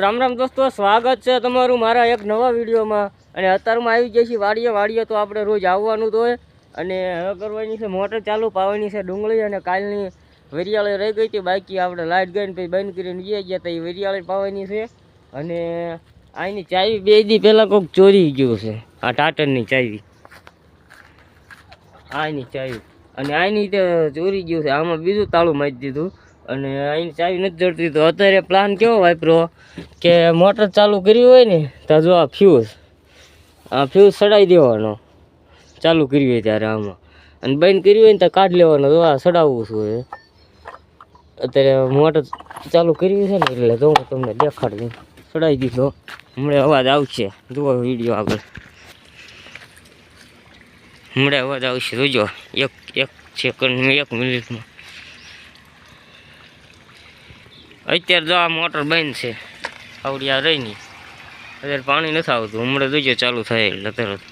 રામ રામ દોસ્તો, સ્વાગત છે તમારું મારા એક નવા વિડીયોમાં. અને અત્યારમાં આવી જઈએ છીએ વાડીએ વાડીએ તો આપણે રોજ આવવાનું તો અને હવે કરવાની છે મોટર ચાલુ, પાવાની છે ડુંગળી અને કાલની વરિયાળી રહી ગઈ હતી. બાકી આપણે લાઇટ ગઈને પછી બંધ કરીને ગયા ગયા હતા એ વરિયાળી પાવાની છે. અને અહીંની ચાવી બે દી પહેલાં કોઈક ચોરી ગયું છે, આ ટાટરની ચાવી. આની ચાવી. અને આની તે ચોરી ગયું છે. આમાં બીજું તાળું મારી દીધું. અને અહીં ચાવી નથી જડતી તો અત્યારે પ્લાન કેવો વાપરો? કે મોટર ચાલુ કરી હોય ને, તો જો આ ફ્યુઝ આ ફ્યુઝ સડાવી દેવાનો. ચાલુ કરી હોય ત્યારે આમાં. અને બંધ કરી હોય ને તો કાઢ લેવાનો. તો આ સડાવવું હોય અત્યારે મોટર ચાલુ કરી છે ને, એટલે તો હું તમને દેખાડું સડાવી દીધો. હમણાં અવાજ આવશે. જુઓ વીડિયો આગળ. હમણાં અવાજ આવશે. જોજો. એક એક સેકન્ડ એક મિનિટમાં અત્યારે તો આ મોટર બંધ છે, આવડી આ રહી નહીં અત્યારે પાણી નથી આવતું, હમણાં જોઈજો ચાલુ થાય એટલે તરત.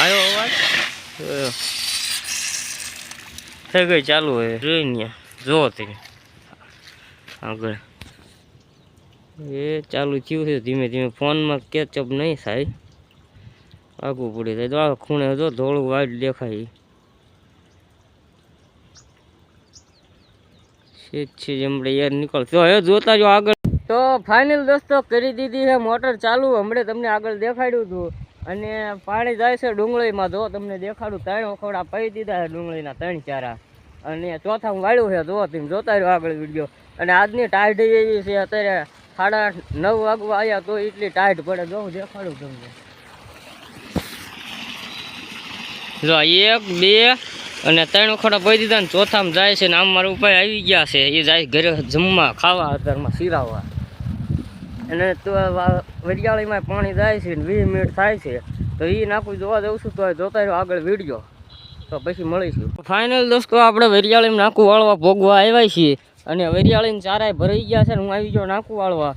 આવ્યો અવાજ? થઈ ગઈ ચાલુ હોય જોઈ ને જો તમે આગળ. એ ચાલુ થયું છે, ધીમે ધીમે ફોનમાં કેચઅપ નહીં થાય. આગું પડી જાય. તો આ ખૂણે જો ધોળું વાઈટ દેખાય. છે છે તો ફાઇનલ દોસ્તો કરી દીધી મોટર ચાલુ. હમણાં તમને આગળ દેખાડ્યું હતું. અને પાણી જાય છે ડુંગળીમાં. જો તમને દેખાડું, ત્રણ વખોડા પડી દીધા છે ડુંગળીના ત્રણ ચારા. અને ચોથા વાળ્યું છે. જો તમે જોતા રહ્યો આગળ વીડિયો અને આજની ટાઈટ એવી છે. અત્યારે સાડા નવ વાગવા આવ્યા તો એટલી ટાઈટ પડે. જો દેખાડું તમને. જો એક, બે અને ત્રણ વખોડા પડી દીધા ને ચોથામાં જાય છે ને આમ મારા ઉપાય આવી ગયા છે. એ જાય ઘરે જમવા, ખાવા, અત્યારમાં સિરાવવા અને તો વરિયાળીમાં પાણી જાય છે ને વીસ મિનિટ થાય છે, તો એ નાખું, જોવા જઉં છું તો જોતા રહ્યો આગળ વીડિયો તો પછી મળીશું ફાઇનલ દોસ્તો, આપણે વરિયાળીમાં નાખું, વાળવા ભોગવા આવ્યા છીએ. અને વરિયાળીને ચારાય ભરાઈ ગયા છે ને હું આવી ગયો નાખું, વાળવા.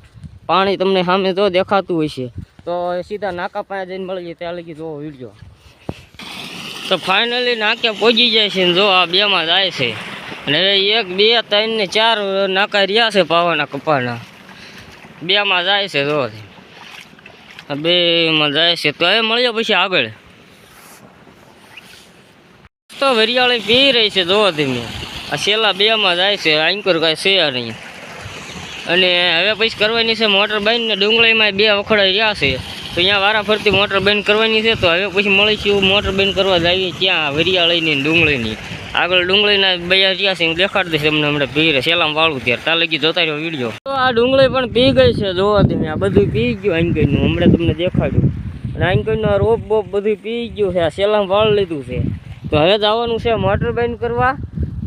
પાણી તમને સામે તો દેખાતું હોય છે તો સીધા નાકા પાસે જઈને મળીએ, ત્યાં લગી જોવો વીડિયો તો ફાઇનલી નાકે પહોંચી જાય છે ને જો આ બેમાં જાય છે. અને એક, બે, ત્રણ ને ચાર નાકા રહ્યા છે પાવાના કપાના. બેમાં જાય છે જો. બેમાં જાય છે. તો એ મળીએ પછી આગળ. તો વરિયાળી પી રહી છે જોવો તમે આ છેલ્લા બેમાં જાય છે. આંકુર કાંઈ છે નહીં. અને હવે પછી કરવાની છે મોટર બંધ ને ડુંગળીમાં બે વખડા રહ્યા છે. તો અહીંયા વારા ફરતી મોટર બંધ કરવાની છે, તો હવે પછી મળીશું મોટર બંધ કરવા જઈએ ત્યાં વરિયાળીની ડુંગળીની. આગળ ડુંગળીના બજાર રહ્યા છે દેખાડી દઈશ તમને હમણાં પી રહે સેલામ વાળું ત્યારે લગી જોતા રહ્યો વીડિયો. તો આ ડુંગળી પણ પી ગઈ છે, જોવા તમે, આ બધું પી ગયું આંકઈનું હમણાં તમને દેખાડ્યું અને આંકઈનું આ રોપ બોપ બધું પી ગયું છે, આ સેલામ વાળ લીધું છે. તો હવે જવાનું છે મોટર બંધ કરવા.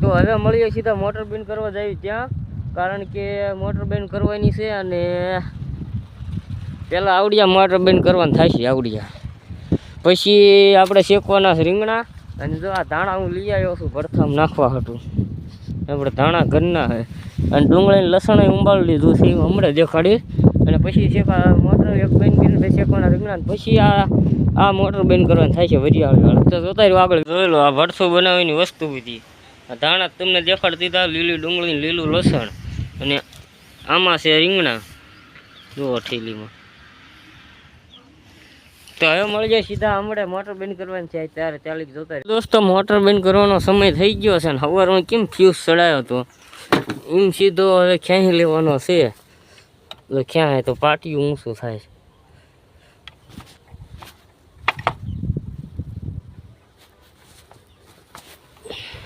તો હવે મળીએ સીધા મોટર બંધ કરવા જઈએ ત્યાં. કારણ કે મોટર બંધ કરવાની છે અને પહેલાં આવડિયા મોટર બંધ કરવાનું છે આવડિયા. પછી આપણે શેકવાના રીંગણા, અને જો આ ધાણા હું લઈ આવ્યો છું ભરથામ નાખવા હતું આપણે ધાણા ઘરના છે. અને ડુંગળીને લસણ ઉંબાળી લીધું છે હમણાં દેખાડી અને પછી શેકા મોટર એક બંધ કરીને શેકવાના રીંગણા પછી આ આ મોટર બંધ કરવાનું થાય છે વરિયાળી તો આગળ જોઈ આ ભરથો બનાવવાની વસ્તુ બધી. આ ધાણા તમને દેખાડતી દીધા, લીલી ડુંગળી લીલું લસણ. અને આમાં છે રીંગણા. જુઓ ઠેલીમાં. તો હવે મળી જાય સીધા હમણે મોટર બંધ કરવાની છે ત્યારે ચાલી જોતા. દોસ્તો, મોટર બંધ કરવાનો સમય થઈ ગયો છે ને સવારમાં કેમ ફ્યુઝ ચડાયો હતો એમ સીધો હવે ક્યાંય લેવાનો છે? તો ક્યાં તો પાટિયું ઊંચું થાય છે.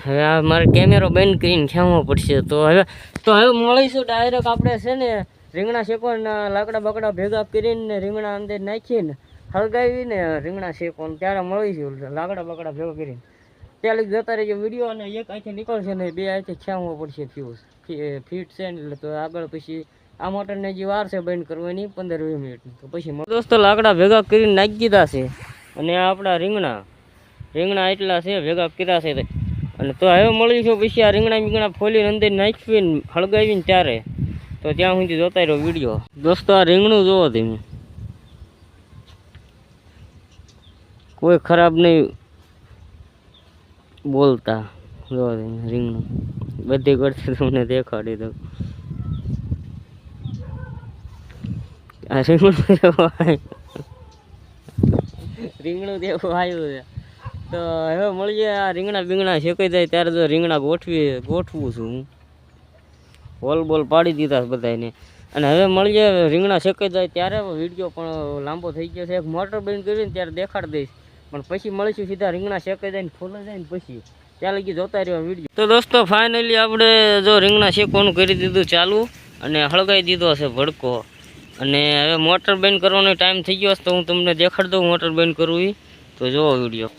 હવે આ મારે કેમેરો બંધ કરીને ખેંચવો પડશે. તો હવે તો હવે મળીશું ડાયરેક્ટ આપણે છે ને રીંગણા શેકવાના લાકડા બાકડા ભેગા કરીને રીંગણા અંદર નાખીને હળગાવીને રીંગણા શેકવાનું ત્યારે મળીશું લાકડા બાકડા ભેગા કરીને. ત્યાં લગી જતા રહેજો વીડિયો અને એક અહીંથી નીકળશે ને બે અહીંથી ખેંચવો પડશે ફ્યુઝ ફીટ છે ને એટલે તો આગળ પછી આ મોટરને જે વાર છે બંધ કરવાની પંદર વીસ મિનિટની તો પછી દોસ્તો લાકડા ભેગા કરીને નાખી દીધા છે અને આપણા રીંગણા. રીંગણા એટલા છે, ભેગા કર્યા છે. અને તો હવે મળીશું પછી આ રીંગણા બીંગણા ફોલીને અંદર નાખવીને હળગાવીને ત્યારે. તો ત્યાં સુધી જોતા રહ્યો વીડિયો દોસ્તો આ રીંગણું જોવો તમે. કોઈ ખરાબ નહીં બોલતા. જો રીંગણું બધી કરતી તમને દેખાડી દઉં આ રીંગણું રીંગણું દેવું આવ્યું છે. તો હવે મળીએ આ રીંગણા બીંગણા શેકાઈ જાય ત્યારે તો રીંગણા ગોઠવી, ગોઠવું છું હું. હોલ બોલ પાડી દીધા બધાને અને હવે મળીએ, રીંગણા શેકાઈ જાય ત્યારે. વીડિયો પણ લાંબો થઈ ગયો છે. એક મોટર બંધ કરીને ત્યારે દેખાડી દઈશ. પણ પછી મળીશું સીધા રીંગણા શેકાઈ જાય ને ફૂલે જાય ને પછી. ત્યાં લગી જોતા રહ્યો વીડિયો. તો દોસ્તો ફાઇનલી આપણે જો રીંગણા શેકવાનું કરી દીધું ચાલુ અને હળગાઈ દીધો હશે ભડકો. અને હવે મોટર બેન કરવાનો ટાઈમ થઈ ગયો હશે તો હું તમને દેખાડ દઉં મોટર બેન કરવું તો જોવો વીડિયો.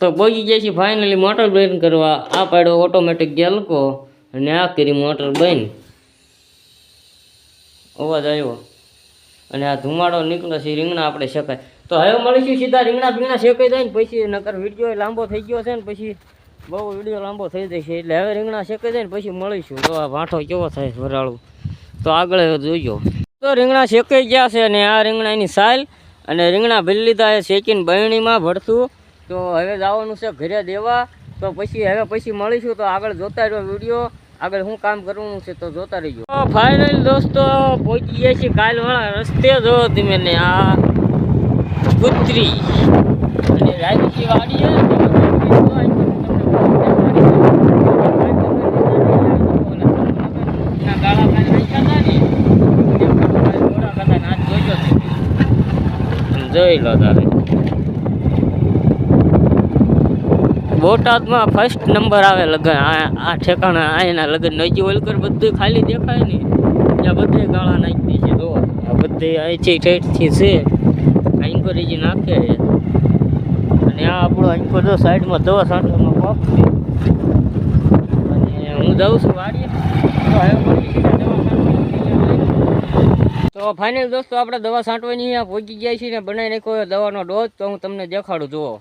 તો પહોંચી જાય છે ફાઇનલી મોટર બેન કરવા. આ પાડ્યો ઓટોમેટિક ગેલકો અને આ કરી મોટર બેન અવાજ આવ્યો. અને આ ધુમાડો નીકળે છે, રીંગણા આપણે શેકાય. તો હવે મળીશું સીધા રીંગણા બીંગણા શેકાઈ જાય ને પછી નકર વીડિયો લાંબો થઈ ગયો છે ને પછી બહુ વીડિયો લાંબો થઈ જશે એટલે હવે રીંગણા શેકાઈ જાય ને પછી મળીશું. તો આ વાંઠો કેવો થાય છે વરાળું? તો આગળ જોઈજો. તો રીંગણા શેકાઈ ગયા છે અને આ રીંગણાની સાલ અને રીંગણા ભરી લીધા એ શેકીને બહેણીમાં ભરતું તો હવે જવાનું છે ઘરે દેવા. તો પછી હવે પછી મળીશું. તો આગળ જોતા રહ્યો વીડિયો. આગળ શું કામ કરવાનું છે તો જોતા રહીજો. ફાઇનલ દોસ્તો, પહોંચી ગયા છીએ કાલવાળા રસ્તે. જો તમે ને આ કુતરી અને રાજકી વાડી. જોઈ તારે બોટાદમાં ફર્સ્ટ નંબર આવે લગન. આ ઠેકાણા અહીંના લગ્ન લગન. નજી ઓલકર બધું ખાલી દેખાય ને. ત્યાં બધે ગાળા નાખી દે છે. જો આ બધે અહીંથી છે. આંકો રીજી નાખે છે. અને આ આપણો આંકો જો સાઈડમાં દવા છાંટવાનો પંપ છે. અને હું જાઉં છું વાડીએ. તો હવે તો ફાઇનલ દોસ્તો, આપણે દવા છાંટવાની અહીંયા પહોંચી ગયા છીએ ને બનાવી નાખ્યો દવાનો ડોઝ. તો હું તમને દેખાડું, જુઓ.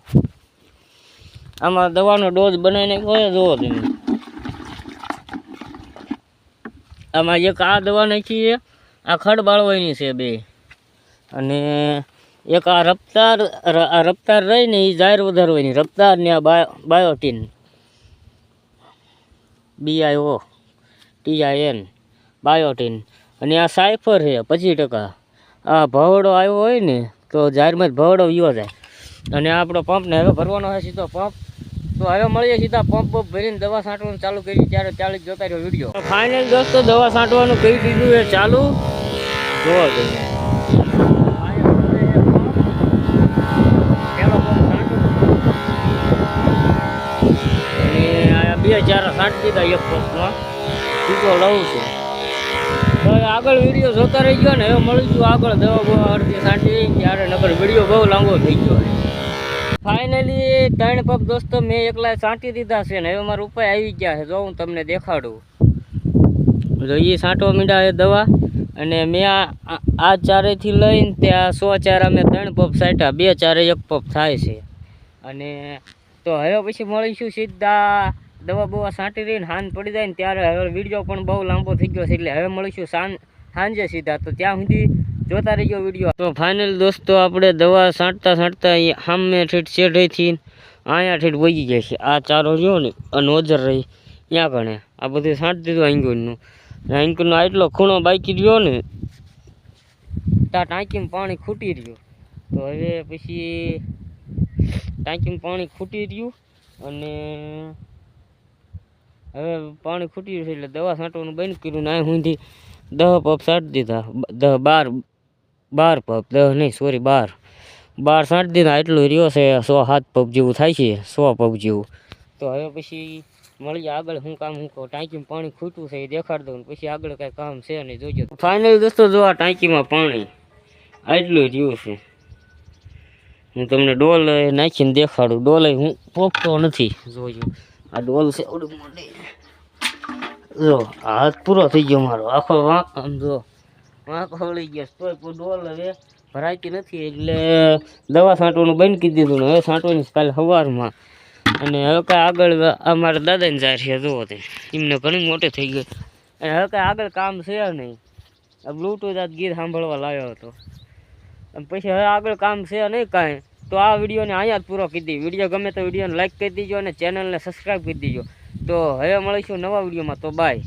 આમાં દવાનો ડોઝ બનાવી નાખ્યો જુઓ તમે. આમાં એક આ દવા નાખી છે, આ ખડ બાળવાની છે બે. અને એક આ રફતાર આ રફતાર રહી ને એ જાહેર વધારવાની. રફતાર ને આ bio, biotin. B I O T I N biotin. અને આ સાયફર છે, પચીસ ટકા. આ ભવડો આવ્યો હોય ને, તો જાહેરમાં જ ભવડો વિયો જાય. અને આપણો પંપને હવે ભરવાનો હોય સીધો પંપ. તો હવે મળીએ સીધા પંપ પંપ ભરીને દવા છાંટવાનું ચાલુ કરી ત્યારે ચાલી જોતા રહ્યો વીડિયો. ફાઇનલ દોસ્તો, દવા છાંટવાનું કહી દીધું એ ચાલુ. જોવા તમે પેલો પંપ છાંટું. અને આ બે ચાર છાંટી દીધા એક પંપમાં ટીકો લઉં છું. આગળ વીડિયો જોતા રહી ગયો ને, હવે મળીશું આગળ દવા અડધી છાંટી ત્યારે નકર વીડિયો બહુ લાંબો થઈ ગયો ફાઇનલી ત્રણ પગ દોસ્તો, મેં એકલા છાંટી દીધા છે ને, હવે મારા ઉપાય આવી ગયા છે. જો હું તમને દેખાડું. જો એ છાંટવા માંડ્યા એ દવા, અને મેં આ, આ- ચારેથી લઈને ત્યાં સો ચાર, અમે ત્રણ પપ છાંટ્યા બે ચારે એક પપ થાય છે. અને તો હવે પછી મળીશું સીધા દવા બવા છાંટી રહીને હાન પડી જાય ને ત્યારે હવે વીડિયો પણ બહુ લાંબો થઈ ગયો છે એટલે હવે મળીશું સાંજ સાંજે સીધા. તો ત્યાં સુધી જોતા રહીજો વીડિયો. તો ફાઇનલ દોસ્તો, આપણે દવા છાંટતા છાંટતા સામે ઠેઠ શેઢેથી અહીંયા ઠેઠ વહી જાય છે. આ ચારો રહ્યો ને અને ઓજર રહી. ત્યાં કણે આ બધું છાંટી દીધું આંગુરનું આંગુરનો આટલો ખૂણો બાકી રહ્યો ને, ત્યાં ટાંકીમાં પાણી ખૂટી રહ્યું. તો હવે પછી ટાંકીમાં પાણી ખૂટી રહ્યું અને હવે પાણી ખૂટી છે એટલે દવા છાંટવાનું બંધ કર્યું ને અહીં સુધી દહ પપ છાંટી દીધા. દહ, બાર બાર પપ દહ નહીં સોરી બાર. બાર છાંટી દીધા એટલું રહ્યો છે, સો સાત પપ જેવું થાય છે, સો પપ જેવું. તો હવે પછી મળીએ આગળ હું કામ હું કહું ટાંકીમાં પાણી ખૂટવું છે, એ દેખાડ દઉં પછી આગળ કાંઈ કામ છે નહીં, જોજો. ફાઇનલ દોસ્તો, જો આ ટાંકીમાં પાણી. આટલું રહ્યું છે. હું તમને ડોલ નાખીને દેખાડું. ડોલ હું પોપતો નથી, જોજો. આ ડોલ છે ઓડી મોટી જો હાથ પૂરો થઈ ગયો મારો. આખો વાંક, આમ જો, વાંક વળી ગયો. તોય કોઈ ડોલ હવે ભરાતી નથી, એટલે દવા છાંટવાનું બંધ કરી દીધું હવે છાંટવાની કાલે સવારમાં. અને હવે કાંઈ આગળ અમારા દાદાને જાય છે, જુઓ તે. એમને ઘણી મોટી થઈ ગઈ. અને હવે કાંઈ આગળ કામ છે નહીં. આ બ્લૂટૂથ આ ગીત સાંભળવા લાવ્યો હતો. અને પછી હવે આગળ કામ છે નહીં કાંઈ. તો આ વિડીયોને અહીંયા જ પૂરો કરી દઈએ. વીડિયો ગમે તો વિડીયોને લાઇક કરી દીજો અને ચેનલને સબસ્ક્રાઈબ કરી દીજો. તો હવે મળીશું નવા વિડીયોમાં. તો બાય